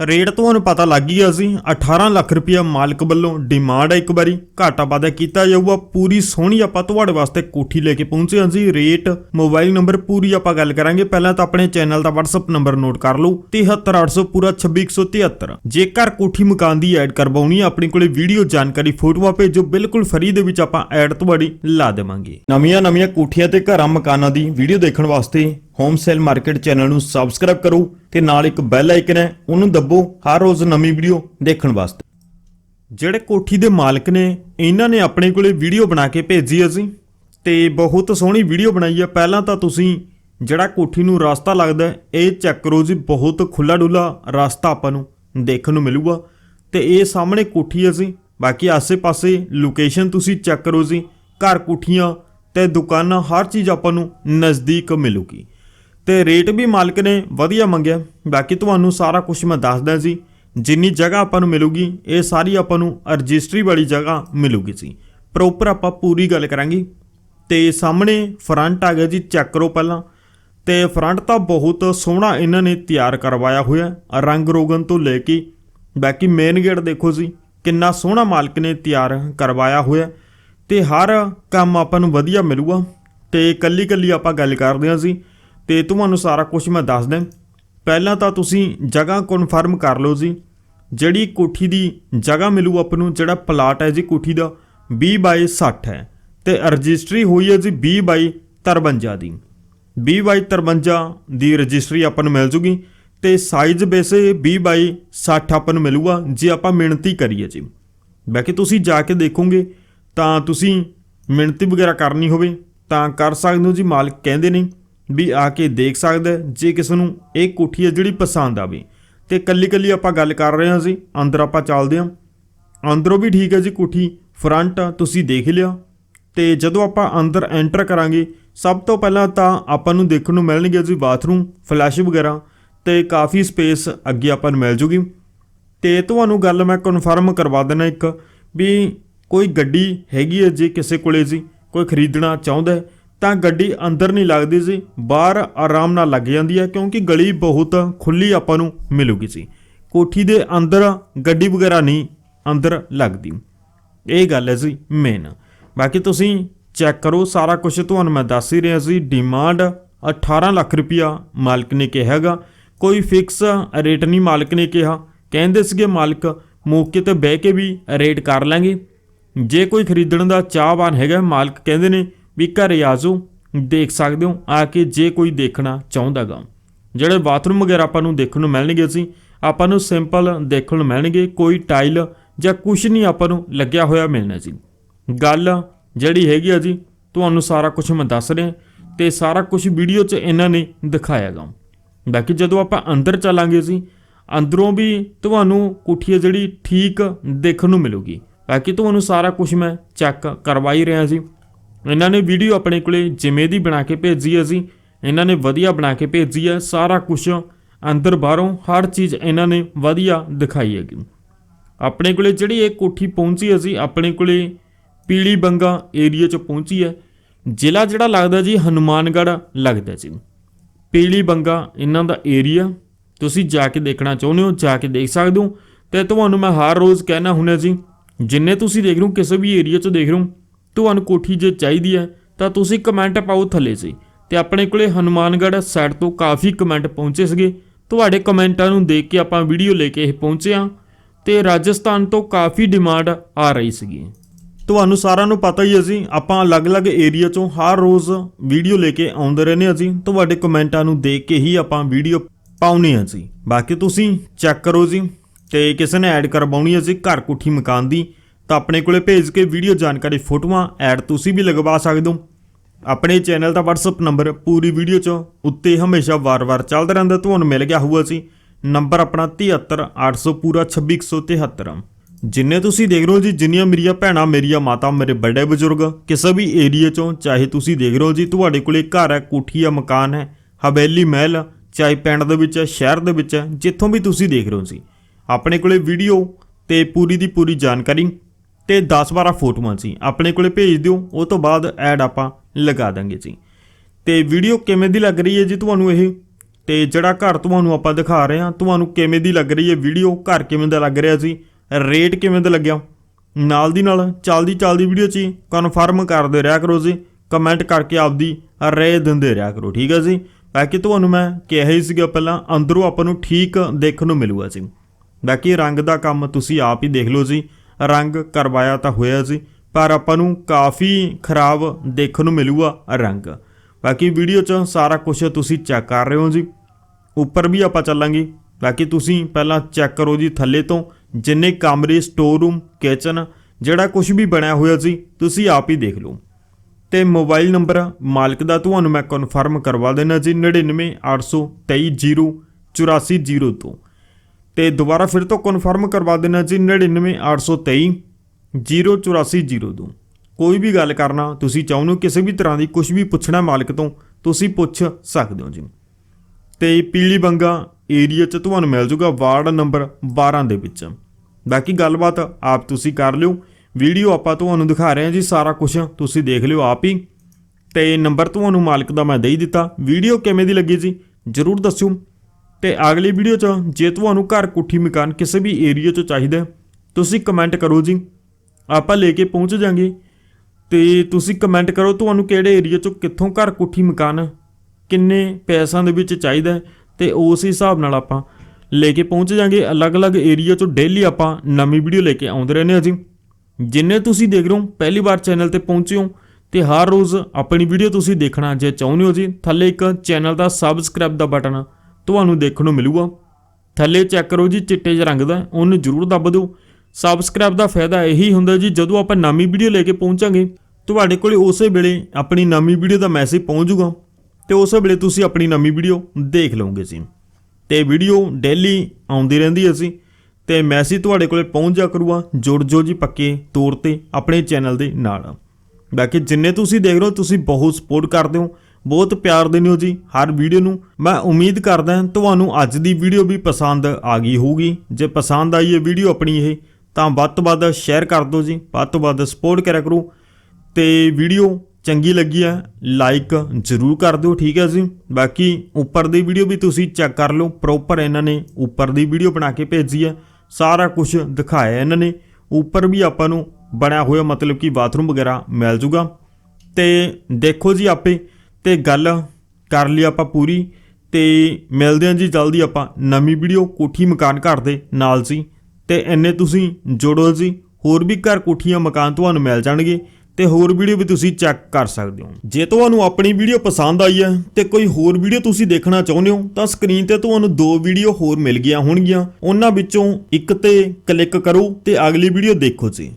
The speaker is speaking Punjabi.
ਰੇਟ ਤੁਹਾਨੂੰ ਪਤਾ ਲੱਗ ਗਿਆ ਸੀ 18 ਲੱਖ ਰੁਪਇਆ ਮਾਲਕ ਵੱਲੋਂ ਡਿਮਾਂਡ ਹੈ ਇੱਕ ਵਾਰੀ, ਘਾਟਾ ਵਾਧਾ ਕੀਤਾ ਜਾਊਗਾ, ਪੂਰੀ ਸੋਹਣੀ ਆਪਾਂ ਤੁਹਾਡੇ ਵਾਸਤੇ ਕੋਠੀ ਲੈ ਕੇ ਪਹੁੰਚੇ ਹਾਂ ਜੀ, ਰੇਟ, ਮੋਬਾਈਲ ਨੰਬਰ ਪੂਰੀ ਆਪਾਂ ਗੱਲ ਕਰਾਂਗੇ, ਪਹਿਲਾਂ ਤਾਂ ਆਪਣੇ ਚੈਨਲ ਦਾ WhatsApp ਨੰਬਰ ਨੋਟ ਕਰ ਲਓ 73800 ਪੂਰਾ 26173 ਜੇਕਰ ਕੋਠੀ ਮਕਾਨ ਦੀ ਐਡ ਕਰਵਾਉਣੀ ਹੈ ਆਪਣੀ ਕੋਲੇ ਵੀਡੀਓ ਜਾਣਕਾਰੀ, ਫੋਟੋਆਂ ਭੇਜੋ, ਬਿਲਕੁਲ ਫਰੀ ਦੇ ਵਿੱਚ ਆਪਾਂ ਐਡ ਤੁਹਾਡੀ ਲਾ ਦੇਵਾਂਗੇ। ਨਵੀਆਂ ਨਵੀਆਂ ਕੋਠੀਆਂ ਤੇ ਘਰਾਂ ਮਕਾਨਾਂ ਦੀ ਵੀਡੀਓ ਦੇਖਣ ਵਾਸਤੇ ਹੋਮ ਸੇਲ ਮਾਰਕੀਟ ਚੈਨਲ ਨੂੰ ਸਬਸਕ੍ਰਾਈਬ ਕਰੋ ਤੇ ਨਾਲ ਇੱਕ ਬੈਲ ਆਈਕਨ ਹੈ, ਉਹਨੂੰ ਦੱਬੋ ਹਰ ਰੋਜ਼ ਨਵੀਂ ਵੀਡੀਓ ਦੇਖਣ ਵਾਸਤੇ। ਜਿਹੜੇ ਕੋਠੀ ਦੇ ਮਾਲਕ ਨੇ, ਇਹਨਾਂ ਨੇ ਆਪਣੇ ਕੋਲੇ ਵੀਡੀਓ ਬਣਾ ਕੇ ਭੇਜੀ ਅਸੀਂ ਤੇ ਬਹੁਤ ਸੋਹਣੀ ਵੀਡੀਓ ਬਣਾਈ ਹੈ ਪਹਿਲਾਂ ਤਾਂ ਤੁਸੀਂ ਜਿਹੜਾ ਕੋਠੀ ਨੂੰ ਰਸਤਾ ਲੱਗਦਾ ਇਹ ਚੈੱਕ ਕਰੋ ਜੀ, ਬਹੁਤ ਖੁੱਲਾ ਡੁੱਲਾ ਰਸਤਾ ਆਪਾਂ ਨੂੰ ਦੇਖਣ ਨੂੰ ਮਿਲੂਗਾ। ਤੇ ਇਹ ਸਾਹਮਣੇ ਕੋਠੀ ਹੈ ਜੀ। ਬਾਕੀ ਆਸੇ-ਪਾਸੇ ਲੋਕੇਸ਼ਨ ਤੁਸੀਂ ਚੈੱਕ ਕਰੋ ਜੀ। ਘਰ ਕੋਠੀਆਂ ਤੇ ਦੁਕਾਨਾਂ, ਹਰ ਚੀਜ਼ ਆਪਾਂ ਨੂੰ ਨਜ਼ਦੀਕ ਮਿਲੂਗੀ। ਤੇ ਰੇਟ ਵੀ ਮਾਲਕ ਨੇ ਵਧੀਆ ਮੰਗਿਆ। ਬਾਕੀ ਤੁਹਾਨੂੰ ਸਾਰਾ ਕੁਝ ਮੈਂ ਦੱਸਦਾ ਜੀ ਜਿੰਨੀ ਜਗ੍ਹਾ ਆਪਾਂ ਨੂੰ ਮਿਲੂਗੀ, ਇਹ ਸਾਰੀ ਆਪਾਂ ਨੂੰ ਰਜਿਸਟਰੀ ਵਾਲੀ ਜਗ੍ਹਾ ਮਿਲੂਗੀ ਜੀ ਪ੍ਰੋਪਰ ਆਪਾਂ ਪੂਰੀ ਗੱਲ ਕਰਾਂਗੇ। ਤੇ ਸਾਹਮਣੇ ਫਰੰਟ ਆ ਗਿਆ ਜੀ ਚੈੱਕ ਕਰੋ ਪਹਿਲਾਂ। ਤੇ ਫਰੰਟ ਤਾਂ ਬਹੁਤ ਸੋਹਣਾ ਇਹਨਾਂ ਨੇ ਤਿਆਰ ਕਰਵਾਇਆ ਹੋਇਆ, ਰੰਗ ਰੋਗਨ ਤੋਂ ਲੈ ਕੇ। ਬਾਕੀ ਮੇਨ ਗੇਟ ਦੇਖੋ ਜੀ, ਕਿੰਨਾ ਸੋਹਣਾ ਮਾਲਕ ਨੇ ਤਿਆਰ ਕਰਵਾਇਆ ਹੋਇਆ। ਹੈ। ਤੇ ਹਰ ਕੰਮ ਆਪਾਂ ਨੂੰ ਵਧੀਆ ਮਿਲੂਗਾ। ਤੇ ਕੱਲੀ ਕੱਲੀ ਆਪਾਂ ਗੱਲ ਕਰਦੇ ਹਾਂ ਜੀ। ਤੇ ਤੁਹਾਨੂੰ ਸਾਰਾ ਕੁਝ ਮੈਂ ਦੱਸ ਦਿਆਂ। ਪਹਿਲਾਂ ਤਾਂ ਤੁਸੀਂ ਜਗ੍ਹਾ ਕਨਫਰਮ ਕਰ ਲਓ ਜੀ। ਜਿਹੜੀ ਕੋਠੀ ਦੀ ਜਗ੍ਹਾ ਮਿਲੂ ਆਪ ਨੂੰ, ਜਿਹੜਾ ਪਲਾਟ ਹੈ ਜੀ ਕੋਠੀ ਦਾ 20 ਬਾਈ 60 ਹੈ। ਤੇ ਰਜਿਸਟਰੀ ਹੋਈ ਹੈ ਜੀ 20 ਬਾਈ 53 ਦੀ। 20 ਬਾਈ 53 ਦੀ ਰਜਿਸਟਰੀ ਆਪਾਂ ਨੂੰ ਮਿਲ ਜੂਗੀ। ਤੇ ਸਾਈਜ਼ ਵੈਸੇ 20 ਬਾਈ 60 ਆਪਾਂ ਨੂੰ ਮਿਲੂਗਾ, ਜੇ ਆਪਾਂ ਮਿਹਨਤੀ ਕਰੀਏ ਜੀ। ਬਾਕੀ ਤੁਸੀਂ ਜਾ ਕੇ ਦੇਖੋਗੇ, ਤਾਂ ਤੁਸੀਂ ਮਿਹਨਤੀ ਵਗੈਰਾ ਕਰਨੀ ਹੋਵੇ, ਤਾਂ ਕਰ ਸਕਦੇ ਹੋ ਜੀ, ਮਾਲਕ ਕਹਿੰਦੇ ਨਹੀਂ ਵੀ ਆ ਕੇ ਦੇਖ ਸਕਦਾ ਜੇ ਕਿਸੇ ਨੂੰ ਇਹ ਕੋਠੀ ਹੈ ਜਿਹੜੀ ਪਸੰਦ ਆਵੇ। ਤੇ ਕੱਲੀ ਕੱਲੀ ਆਪਾਂ ਗੱਲ ਕਰ ਰਹੇ ਹਾਂ ਜੀ, ਅੰਦਰ ਆਪਾਂ ਚੱਲਦੇ ਹਾਂ। ਅੰਦਰੋਂ ਵੀ ਠੀਕ ਹੈ ਜੀ ਕੋਠੀ ਫਰੰਟ ਤੁਸੀਂ ਦੇਖ ਲਿਆ। ਤੇ ਜਦੋਂ ਆਪਾਂ ਅੰਦਰ ਐਂਟਰ ਕਰਾਂਗੇ, ਸਭ ਤੋਂ ਪਹਿਲਾਂ ਤਾਂ ਆਪਾਂ ਨੂੰ ਦੇਖਣ ਨੂੰ ਮਿਲਣਗੇ ਜੀ ਬਾਥਰੂਮ ਫਲੈਸ਼ ਵਗੈਰਾ, ਤੇ ਕਾਫੀ ਸਪੇਸ ਅੱਗੇ ਆਪਾਂ ਨੂੰ ਮਿਲ ਜੂਗੀ। ਤੇ ਤੁਹਾਨੂੰ ਗੱਲ ਮੈਂ ਕਨਫਰਮ ਕਰਵਾ ਦੇਣਾ ਇੱਕ, ਵੀ ਕੋਈ ਗੱਡੀ ਹੈਗੀ ਹੈ ਜੇ ਕਿਸੇ ਕੋਲੇ ਜੀ, ਕੋਈ ਖਰੀਦਣਾ ਚਾਹੁੰਦਾ ਤਾਂ ਗੱਡੀ ਅੰਦਰ ਨਹੀਂ ਲੱਗਦੀ ਸੀ, ਬਾਹਰ ਆਰਾਮ ਨਾਲ ਲੱਗ ਜਾਂਦੀ ਹੈ ਕਿਉਂਕਿ ਗਲੀ ਬਹੁਤ ਖੁੱਲੀ ਆਪਾਂ ਨੂੰ ਮਿਲੂਗੀ ਸੀ। ਕੋਠੀ ਦੇ ਅੰਦਰ ਗੱਡੀ ਵਗੈਰਾ ਨਹੀਂ ਅੰਦਰ ਲੱਗਦੀ। ਇਹ ਗੱਲ ਹੈ ਜੀ ਮੇਨ ਬਾਕੀ ਤੁਸੀਂ ਚੈੱਕ ਕਰੋ, ਸਾਰਾ ਕੁਝ ਤੁਹਾਨੂੰ ਮੈਂ ਦੱਸ ਹੀ ਰਿਹਾ ਸੀ ਡਿਮਾਂਡ 18 ਲੱਖ ਰੁਪਇਆ ਮਾਲਕ ਨੇ ਕਿਹਾ ਹੈਗਾ। ਕੋਈ ਫਿਕਸ ਰੇਟ ਨਹੀਂ ਮਾਲਕ ਨੇ ਕਿਹਾ। ਕਹਿੰਦੇ ਸੀਗੇ ਮਾਲਕ ਮੌਕੇ ਤੇ ਬਹਿ ਕੇ ਵੀ ਰੇਟ ਕਰ ਲਾਂਗੇ। ਜੇ ਕੋਈ ਖਰੀਦਣ ਦਾ ਚਾਹਵਾਨ ਹੈਗਾ, ਮਾਲਕ ਕਹਿੰਦੇ ਨੇ ਵੀ ਘਰੇ ਆ ਜਾਓ ਦੇਖ ਸਕਦੇ ਹੋ, ਆ ਕੇ ਜੇ ਕੋਈ ਦੇਖਣਾ ਚਾਹੁੰਦਾਗਾ। ਜਿਹੜੇ ਬਾਥਰੂਮ ਵਗੈਰਾ ਆਪਾਂ ਨੂੰ ਦੇਖਣ ਨੂੰ ਮਿਲਣਗੇ ਸੀ ਆਪਾਂ ਨੂੰ ਸਿੰਪਲ ਦੇਖਣ ਨੂੰ ਮਿਲਣਗੇ, ਕੋਈ ਟਾਈਲ ਜਾਂ ਕੁਝ ਨਹੀਂ ਆਪਾਂ ਨੂੰ ਲੱਗਿਆ ਹੋਇਆ ਮਿਲਣਾ ਸੀ ਗੱਲ ਜਿਹੜੀ ਹੈਗੀ ਆ ਜੀ, ਤੁਹਾਨੂੰ ਸਾਰਾ ਕੁਝ ਮੈਂ ਦੱਸ ਰਿਹਾ ਤੇ ਸਾਰਾ ਕੁਝ ਵੀਡੀਓ 'ਚ ਇਹਨਾਂ ਨੇ ਦਿਖਾਇਆਗਾ। ਬਾਕੀ ਜਦੋਂ ਆਪਾਂ ਅੰਦਰ ਚੱਲਾਂਗੇ ਜੀ, ਅੰਦਰੋਂ ਵੀ ਤੁਹਾਨੂੰ ਕੋਠੀ ਹੈ ਜਿਹੜੀ ਠੀਕ ਦੇਖਣ ਨੂੰ ਮਿਲੂਗੀ। ਬਾਕੀ ਤੁਹਾਨੂੰ ਸਾਰਾ ਕੁਝ ਮੈਂ ਚੈੱਕ ਕਰਵਾ ਹੀ ਰਿਹਾ ਜੀ। ਇਹਨਾਂ ਨੇ ਵੀਡੀਓ ਆਪਣੇ ਕੋਲੇ ਜਿਵੇਂ ਦੀ ਬਣਾ ਕੇ ਭੇਜੀ ਹੈ ਜੀ। ਇਹਨਾਂ ਨੇ ਵਧੀਆ ਬਣਾ ਕੇ ਭੇਜੀ ਹੈ ਸਾਰਾ ਕੁਝ ਅੰਦਰ ਬਾਹਰੋਂ ਹਰ ਚੀਜ਼ ਇਹਨਾਂ ਨੇ ਵਧੀਆ ਦਿਖਾਈ ਹੈਗੀ। ਆਪਣੇ ਕੋਲੇ ਜਿਹੜੀ ਇਹ ਕੋਠੀ ਪਹੁੰਚੀ ਹੈ ਜੀ, ਆਪਣੇ ਕੋਲੇ ਪੀਲੀ ਬੰਗਾ ਏਰੀਆ 'ਚ ਪਹੁੰਚੀ ਹੈ ਜ਼ਿਲ੍ਹਾ ਜਿਹੜਾ ਲੱਗਦਾ ਜੀ, ਹਨੂਮਾਨਗੜ੍ਹ ਲੱਗਦਾ ਜੀ। ਪੀਲੀ ਬੰਗਾ ਇਹਨਾਂ ਦਾ ਏਰੀਆ। ਤੁਸੀਂ ਜਾ ਕੇ ਦੇਖਣਾ ਚਾਹੁੰਦੇ ਹੋ, ਜਾ ਕੇ ਦੇਖ ਸਕਦੇ ਹੋ। ਤੇ ਤੁਹਾਨੂੰ ਮੈਂ ਹਰ ਰੋਜ਼ ਕਹਿਣਾ ਹੁੰਦਾ ਜੀ, ਜਿੰਨੇ ਤੁਸੀਂ ਦੇਖ ਰਹੇ ਹੋ, ਕਿਸੇ ਵੀ ਏਰੀਆ 'ਚ ਦੇਖ ਰਹੇ ਹੋ ਤੁਹਾਨੂੰ ਕੋਠੀ ਜੇ ਚਾਹੀਦੀ ਹੈ, ਤਾਂ ਤੁਸੀਂ ਕਮੈਂਟ ਪਾਓ ਥੱਲੇ ਸੀ ਤੇ ਆਪਣੇ ਕੋਲੇ ਹਨੂਮਾਨਗੜ੍ਹ ਸਾਈਡ ਤੋਂ ਕਾਫੀ ਕਮੈਂਟ ਪਹੁੰਚੇ ਸੀਗੇ। ਤੁਹਾਡੇ ਕਮੈਂਟਾਂ ਨੂੰ ਦੇਖ ਕੇ ਆਪਾਂ ਵੀਡੀਓ ਲੈ ਕੇ ਇਹ ਪਹੁੰਚੇ ਹਾਂ। ਤੇ ਰਾਜਸਥਾਨ ਤੋਂ ਕਾਫੀ ਡਿਮਾਂਡ ਆ ਰਹੀ ਸੀਗੀ। ਤੁਹਾਨੂੰ ਸਾਰਿਆਂ ਨੂੰ ਪਤਾ ਹੀ ਹੈ ਜੀ, ਆਪਾਂ ਅਲੱਗ-ਅਲੱਗ ਏਰੀਆ ਚੋਂ ਹਰ ਰੋਜ਼ ਵੀਡੀਓ ਲੈ ਕੇ ਆਉਂਦੇ ਰਹਿੰਦੇ ਹਾਂ ਜੀ। ਤੁਹਾਡੇ ਕਮੈਂਟਾਂ ਨੂੰ ਦੇਖ ਕੇ ਹੀ ਆਪਾਂ ਵੀਡੀਓ ਪਾਉਨੇ ਹਾਂ ਜੀ। ਬਾਕੀ ਤੁਸੀਂ ਚੈੱਕ ਕਰੋ ਜੀ। ਤੇ ਕਿਸੇ ਨੇ ਐਡ ਕਰਵਾਉਣੀ ਹੈ ਜੀ ਘਰ ਕੋਠੀ ਮਕਾਨ ਦੀ। ਤਾਂ ਆਪਣੇ ਕੋਲੇ ਭੇਜ ਕੇ ਵੀਡੀਓ ਜਾਣਕਾਰੀ ਫੋਟੋਆਂ ਐਡ ਤੁਸੀਂ ਵੀ ਲਗਵਾ ਸਕਦੇ ਹੋ। ਆਪਣੇ ਚੈਨਲ ਦਾ WhatsApp ਨੰਬਰ ਪੂਰੀ ਵੀਡੀਓ 'ਚ ਉੱਤੇ ਹਮੇਸ਼ਾ ਵਾਰ-ਵਾਰ ਚੱਲਦਾ ਰਹਿੰਦਾ। ਤੁਹਾਨੂੰ ਮਿਲ ਗਿਆ ਹੋਊਗਾ ਸੀ ਨੰਬਰ ਆਪਣਾ 73800 ਪੂਰਾ 26173 ਜਿੰਨੇ ਤੁਸੀਂ ਦੇਖ ਰਹੇ ਹੋ ਜੀ, ਜਿੰਨੀਆਂ ਮੇਰੀਆਂ ਭੈਣਾਂ, ਮੇਰੀਆਂ ਮਾਤਾ, ਮੇਰੇ ਵੱਡੇ ਬਜ਼ੁਰਗ, ਕਿਸੇ ਵੀ ਏਰੀਆ 'ਚੋਂ, ਚਾਹੇ ਤੁਸੀਂ ਦੇਖ ਰਹੇ ਹੋ ਜੀ, ਤੁਹਾਡੇ ਕੋਲੇ ਘਰ ਹੈ ਕੋਠੀ ਹੈ ਮਕਾਨ ਹੈ, ਹਵੇਲੀ ਮਹਿਲ, ਚਾਹੇ ਪਿੰਡ ਦੇ ਵਿੱਚ ਹੈ, ਸ਼ਹਿਰ ਦੇ ਵਿੱਚ ਹੈ, ਜਿੱਥੋਂ ਵੀ ਤੁਸੀਂ ਦੇਖ ਰਹੇ ਹੋ ਜੀ। ਆਪਣੇ ਕੋਲੇ ਵੀਡੀਓ ਤੇ ਪੂਰੀ ਦੀ ਪੂਰੀ ਜਾਣਕਾਰੀ। ਤੇ 10-12 ਫੋਟੋਆਂ ਸੀ। ਆਪਣੇ ਕੋਲੇ ਭੇਜ ਦਿਓ, ਉਹ ਤੋਂ ਬਾਅਦ ਐਡ ਆਪਾਂ ਲਗਾ ਦਾਂਗੇ ਜੀ। ਤੇ ਵੀਡੀਓ ਕਿਵੇਂ ਦੀ ਲੱਗ ਰਹੀ ਹੈ ਜੀ ਤੁਹਾਨੂੰ ਇਹ? ਤੇ ਜਿਹੜਾ ਘਰ ਤੁਹਾਨੂੰ ਆਪਾਂ ਦਿਖਾ ਰਹੇ ਹਾਂ, ਤੁਹਾਨੂੰ ਕਿਵੇਂ ਦੀ ਲੱਗ ਰਹੀ ਹੈ ਵੀਡੀਓ? ਘਰ ਕਿਵੇਂ ਦਾ ਲੱਗ ਰਿਹਾ ਸੀ? ਰੇਟ ਕਿਵੇਂ ਦਾ ਲੱਗਿਆ? ਨਾਲ ਦੀ ਨਾਲ ਚੱਲਦੀ ਚੱਲਦੀ ਵੀਡੀਓ 'ਚ ਕਨਫਰਮ ਕਰਦੇ ਰਿਹਾ ਕਰੋ ਜੀ। ਕਮੈਂਟ ਕਰਕੇ ਆਪਦੀ ਰਾਏ ਦਿੰਦੇ ਰਿਹਾ ਕਰੋ, ਠੀਕ ਹੈ ਜੀ? ਬਾਕੀ ਤੁਹਾਨੂੰ ਮੈਂ ਕਿਹਾ ਹੀ ਸੀਗਾ ਪਹਿਲਾਂ, ਅੰਦਰੋਂ ਆਪਾਂ ਨੂੰ ਠੀਕ ਦੇਖਣ ਨੂੰ ਮਿਲੂਗਾ ਜੀ। ਬਾਕੀ ਰੰਗ ਦਾ ਕੰਮ ਤੁਸੀਂ ਆਪ ਹੀ ਦੇਖ ਲਓ ਜੀ। ਰੰਗ ਕਰਵਾਇਆ ਤਾਂ ਹੋਇਆ ਜੀ ਪਰ ਆਪਾਂ ਨੂੰ ਕਾਫੀ ਖਰਾਬ ਦੇਖਣ ਨੂੰ ਮਿਲੂਗਾ ਰੰਗ। ਬਾਕੀ ਵੀਡੀਓ 'ਚ ਸਾਰਾ ਕੁਝ ਤੁਸੀਂ ਚੈੱਕ ਕਰ ਰਹੇ ਹੋ ਜੀ। ਉੱਪਰ ਵੀ ਆਪਾਂ ਚੱਲਾਂਗੇ। ਬਾਕੀ ਤੁਸੀਂ ਪਹਿਲਾਂ ਚੈੱਕ ਕਰੋ ਜੀ ਥੱਲੇ ਤੋਂ, ਜਿੰਨੇ ਕਮਰੇ ਸਟੋਰ ਰੂਮ ਕਿਚਨ ਜਿਹੜਾ ਕੁਝ ਵੀ ਬਣਿਆ ਹੋਇਆ ਸੀ, ਤੁਸੀਂ ਆਪ ਹੀ ਦੇਖ ਲਓ। ਤੇ ਮੋਬਾਈਲ ਨੰਬਰ ਮਾਲਕ ਦਾ ਤੁਹਾਨੂੰ ਮੈਂ ਕਨਫਰਮ ਕਰਵਾ ਦੇਣਾ ਜੀ 9980230480 ਤੋਂ ਤੇ ਦੁਬਾਰਾ ਫਿਰ ਤੋਂ ਕਨਫਰਮ ਕਰਵਾ ਦੇਣਾ ਜੀ 9980230480 ਤੋਂ ਕੋਈ ਵੀ ਗੱਲ ਕਰਨਾ, ਤੁਸੀਂ ਚਾਹੁੰਦੇ ਹੋ ਕਿਸੇ ਵੀ ਤਰ੍ਹਾਂ ਦੀ ਕੁਝ ਵੀ ਪੁੱਛਣਾ ਮਾਲਕ ਤੋਂ, ਤੁਸੀਂ ਪੁੱਛ ਸਕਦੇ ਹੋ ਜੀ। ਤੇ ਪੀਲੀ ਬੰਗਾ ਏਰੀਆ 'ਚ ਤੁਹਾਨੂੰ ਮਿਲ ਜੂਗਾ ਵਾਰਡ ਨੰਬਰ 12 ਦੇ ਵਿੱਚ। ਬਾਕੀ ਗੱਲਬਾਤ ਆਪ ਤੁਸੀਂ ਕਰ ਲਿਓ। ਵੀਡੀਓ ਆਪਾਂ ਤੁਹਾਨੂੰ ਦਿਖਾ ਰਹੇ ਹਾਂ ਜੀ, ਸਾਰਾ ਕੁਝ ਤੁਸੀਂ ਦੇਖ ਲਿਓ ਆਪ ਹੀ। ਤੇ ਨੰਬਰ ਤੁਹਾਨੂੰ ਮਾਲਕ ਦਾ ਮੈਂ ਦੇ ਹੀ ਦਿੱਤਾ। ਵੀਡੀਓ ਕਿਵੇਂ ਦੀ ਲੱਗੀ ਜੀ, ਜਰੂਰ ਦੱਸਿਓ। ਤੇ ਅਗਲੀ ਵੀਡੀਓ 'ਚ ਜੇ ਤੁਹਾਨੂੰ ਘਰ ਕੋਠੀ ਮਕਾਨ ਕਿਸੇ ਵੀ ਏਰੀਆ 'ਚ ਚਾਹੀਦਾ ਤੁਸੀਂ ਕਮੈਂਟ ਕਰੋ ਜੀ। ਆਪਾਂ ਲੈ ਕੇ ਪਹੁੰਚ ਜਾਾਂਗੇ। ਤੇ ਤੁਸੀਂ ਕਮੈਂਟ ਕਰੋ ਤੁਹਾਨੂੰ ਕਿਹੜੇ ਏਰੀਆ 'ਚੋਂ ਕਿੱਥੋਂ ਘਰ ਕੋਠੀ ਮਕਾਨ ਕਿੰਨੇ ਪੈਸਿਆਂ ਦੇ ਵਿੱਚ ਚਾਹੀਦਾ ਹੈ, ਤੇ ਉਸ ਹਿਸਾਬ ਨਾਲ ਆਪਾਂ ਲੈ ਕੇ ਪਹੁੰਚ ਜਾਾਂਗੇ। ਅਲੱਗ-ਅਲੱਗ ਏਰੀਆ 'ਚੋਂ ਡੇਲੀ ਆਪਾਂ ਨਵੀਂ ਵੀਡੀਓ ਲੈ ਕੇ ਆਉਂਦੇ ਰਹਿੰਦੇ ਹਾਂ ਜੀ। ਜਿੰਨੇ ਤੁਸੀਂ ਦੇਖ ਰਹੇ ਹੋ, ਪਹਿਲੀ ਵਾਰ ਚੈਨਲ ਤੇ ਪਹੁੰਚੇ ਹੋ, ਤੇ ਹਰ ਰੋਜ਼ ਆਪਣੀ ਵੀਡੀਓ ਤੁਸੀਂ ਦੇਖਣਾ ਜੇ ਚਾਹੁੰਦੇ ਹੋ ਜੀ, ਥੱਲੇ ਇੱਕ ਚੈਨਲ ਦਾ ਸਬਸਕ੍ਰਾਈਬ ਦਾ ਬਟਨ ਤੁਹਾਨੂੰ ਦੇਖਣ ਨੂੰ ਮਿਲੂਗਾ। ਥੱਲੇ ਚੈੱਕ ਕਰੋ ਜੀ, ਚਿੱਟੇ ਜਿਹੇ ਰੰਗ ਦਾ, ਉਹਨੂੰ ਜ਼ਰੂਰ ਦੱਬ ਦਿਓ। ਸਬਸਕ੍ਰਾਈਬ ਦਾ ਫਾਇਦਾ ਇਹੀ ਹੁੰਦਾ ਜੀ, ਜਦੋਂ ਆਪਾਂ ਨਵੀਂ ਵੀਡੀਓ ਲੈ ਕੇ ਪਹੁੰਚਾਂਗੇ, ਤੁਹਾਡੇ ਕੋਲੇ ਉਸੇ ਵੇਲੇ ਆਪਣੀ ਨਵੀਂ ਵੀਡੀਓ ਦਾ ਮੈਸੇਜ ਪਹੁੰਚ ਜਾਊਗਾ ਤੇ ਉਸੇ ਵੇਲੇ ਤੁਸੀਂ ਆਪਣੀ ਨਵੀਂ ਵੀਡੀਓ ਦੇਖ ਲਓਗੇ ਜੀ। ਤੇ ਵੀਡੀਓ ਡੇਲੀ ਆਉਂਦੀ ਰਹਿੰਦੀ ਹੈ ਜੀ, ਤੇ ਮੈਸੇਜ ਤੁਹਾਡੇ ਕੋਲੇ ਪਹੁੰਚ ਜਾ ਕਰੂਗਾ ਜੁੜ ਜੋ ਜੀ ਪੱਕੇ ਤੌਰ ਤੇ ਆਪਣੇ ਚੈਨਲ ਦੇ ਨਾਲ। ਬਾਕੀ ਜਿੰਨੇ ਤੁਸੀਂ ਦੇਖ ਰਹੇ ਹੋ, ਤੁਸੀਂ ਬਹੁਤ ਸਪੋਰਟ ਕਰਦੇ ਹੋ। ਬਹੁਤ ਪਿਆਰ ਦਿੰਦੇ ਹੋ ਜੀ ਹਰ ਵੀਡੀਓ ਨੂੰ। ਮੈਂ ਉਮੀਦ ਕਰਦਾ ਤੁਹਾਨੂੰ ਅੱਜ ਦੀ ਵੀਡੀਓ ਵੀ ਪਸੰਦ ਆ ਗਈ ਹੋਊਗੀ। ਜੇ ਪਸੰਦ ਆਈ ਹੈ ਵੀਡੀਓ ਆਪਣੀ ਇਹ, ਤਾਂ ਵੱਧ ਤੋਂ ਵੱਧ ਸ਼ੇਅਰ ਕਰ ਦਿਓ ਜੀ, ਵੱਧ ਤੋਂ ਵੱਧ ਸਪੋਰਟ ਕਰਿਆ ਕਰੋ। ਤੇ ਵੀਡੀਓ ਚੰਗੀ ਲੱਗੀ ਹੈ ਲਾਈਕ ਜ਼ਰੂਰ ਕਰ ਦਿਓ, ਠੀਕ ਹੈ ਜੀ। ਬਾਕੀ ਉੱਪਰ ਦੀ ਵੀਡੀਓ ਵੀ ਤੁਸੀਂ ਚੈੱਕ ਕਰ ਲਓ ਪ੍ਰੋਪਰ ਇਹਨਾਂ ਨੇ ਉੱਪਰ ਦੀ ਵੀਡੀਓ ਬਣਾ ਕੇ ਭੇਜੀ ਹੈ। ਸਾਰਾ ਕੁਝ ਦਿਖਾਇਆ ਇਹਨਾਂ ਨੇ। ਉੱਪਰ ਵੀ ਆਪਾਂ ਨੂੰ ਬਣਿਆ ਹੋਇਆ ਮਤਲਬ ਕਿ ਬਾਥਰੂਮ ਵਗੈਰਾ ਮਿਲ ਜੂਗਾ। ਤੇ ਦੇਖੋ ਜੀ ਆਪੇ ਤੇ ਗੱਲ ਕਰ ਲਈ ਆਪਾਂ ਪੂਰੀ ਤੇ ਮਿਲਦੇ ਹਾਂ ਜੀ ਜਲਦੀ ਆਪਾਂ ਨਵੀਂ ਵੀਡੀਓ ਕੋਠੀ ਮਕਾਨ ਘਰ ਦੇ ਨਾਲ ਜੀ। ਤੇ ਇੰਨੇ ਤੁਸੀਂ ਜੋੜੋ ਜੀ, ਹੋਰ ਵੀ ਘਰ ਕੋਠੀਆਂ ਮਕਾਨ ਤੁਹਾਨੂੰ ਮਿਲ ਜਾਣਗੇ ਤੇ ਹੋਰ ਵੀਡੀਓ ਵੀ ਤੁਸੀਂ ਚੈੱਕ ਕਰ ਸਕਦੇ ਹੋ। ਜੇ ਤੁਹਾਨੂੰ ਆਪਣੀ ਵੀਡੀਓ ਪਸੰਦ ਆਈ ਹੈ ਤੇ ਕੋਈ ਹੋਰ ਵੀਡੀਓ ਤੁਸੀਂ ਦੇਖਣਾ ਚਾਹੁੰਦੇ ਹੋ ਤਾਂ ਸਕਰੀਨ ਤੇ ਤੁਹਾਨੂੰ ਦੋ ਵੀਡੀਓ ਹੋਰ ਮਿਲ ਗਈਆਂ ਹੋਣਗੀਆਂ। ਉਹਨਾਂ ਵਿੱਚੋਂ ਇੱਕ ਤੇ ਕਲਿੱਕ ਕਰੋ ਤੇ ਅਗਲੀ ਵੀਡੀਓ ਦੇਖੋ ਜੀ।